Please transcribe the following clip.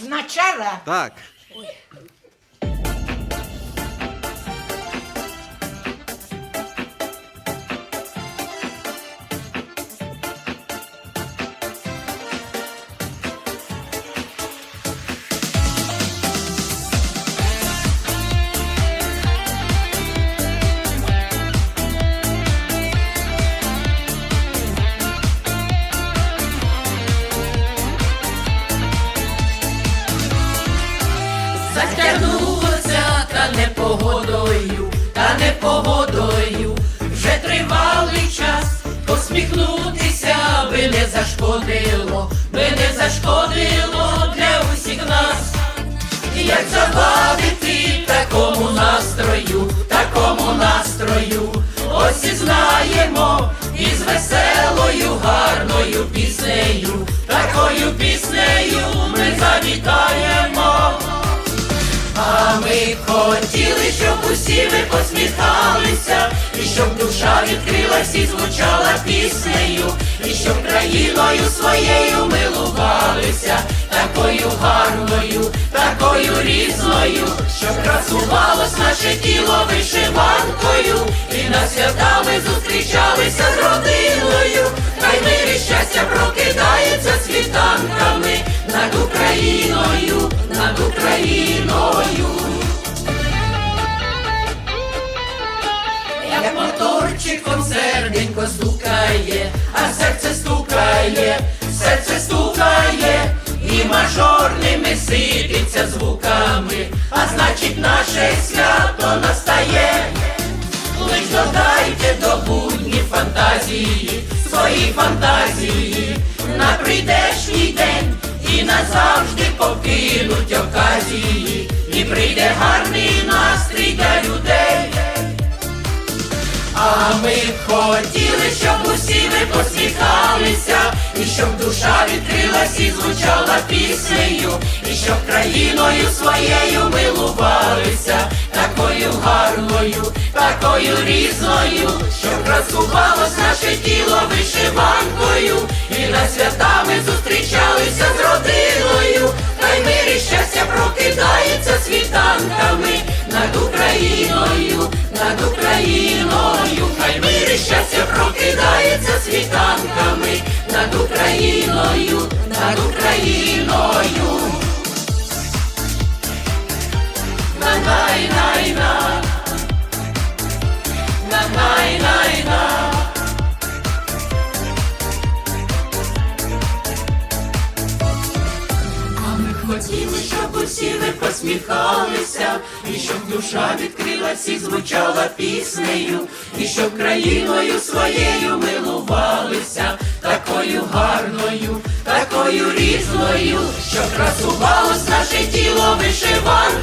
Значала? Так. Затягнулося та непогодою, та не хотіли, щоб усі ви посміхалися, і щоб душа відкрилась і звучала піснею, і щоб країною своєю милувалися, такою гарною, такою різною, щоб красувалось наше тіло вишиванкою, і на свята ми зустрічалися з родиною, хай мир і щастя прокидається світанками над Україною, над Україною. Моторчиком серденько стукає, а серце стукає, серце стукає, і мажорними сипеться звуками, а значить наше свято настає. Лиш додайте до будні фантазії, свої фантазії на прийдешній день і назавжди покинуть оказії, і прийде гарний настрій хотіли, щоб усі ми посміхалися, і щоб душа відкрилась і звучала піснею, і щоб країною своєю милувалися, такою гарною, такою різною, щоб красувалось наше тіло вишиванкою, Україною, над Україною, хай мир і щастя прокидається світанками над Україною, над Україною. На-най-най-на, на-най-най-на. А щоб усі ви посміхалися, і щоб душа відкрилась і звучала піснею, і щоб країною своєю милувалися, такою гарною, такою різною, щоб красувалось наше тіло вишиванкою,